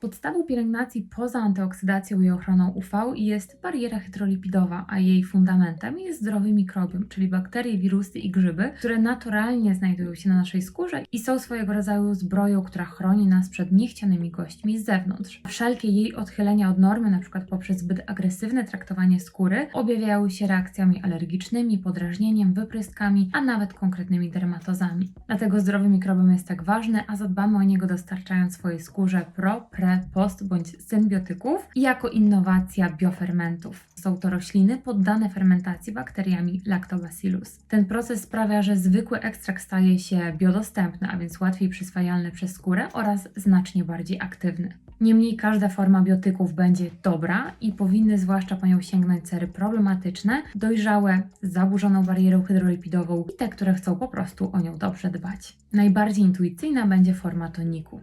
Podstawą pielęgnacji poza antyoksydacją i ochroną UV jest bariera hydrolipidowa, a jej fundamentem jest zdrowy mikrobiom, czyli bakterie, wirusy i grzyby, które naturalnie znajdują się na naszej skórze i są swojego rodzaju zbroją, która chroni nas przed niechcianymi gośćmi z zewnątrz. Wszelkie jej odchylenia od normy, np. poprzez zbyt agresywne traktowanie skóry, objawiają się reakcjami alergicznymi, podrażnieniem, wypryskami, a nawet konkretnymi dermatozami. Dlatego zdrowy mikrobiom jest tak ważny, a zadbamy o niego dostarczając swojej skórze pro, pre, post bądź symbiotyków i jako innowacja biofermentów. Są to rośliny poddane fermentacji bakteriami Lactobacillus. Ten proces sprawia, że zwykły ekstrakt staje się biodostępny, a więc łatwiej przyswajalny przez skórę oraz znacznie bardziej aktywny. Niemniej każda forma biotyków będzie dobra i powinny zwłaszcza po nią sięgnąć cery problematyczne, dojrzałe, z zaburzoną barierą hydrolipidową i te, które chcą po prostu o nią dobrze dbać. Najbardziej intuicyjna będzie forma toniku.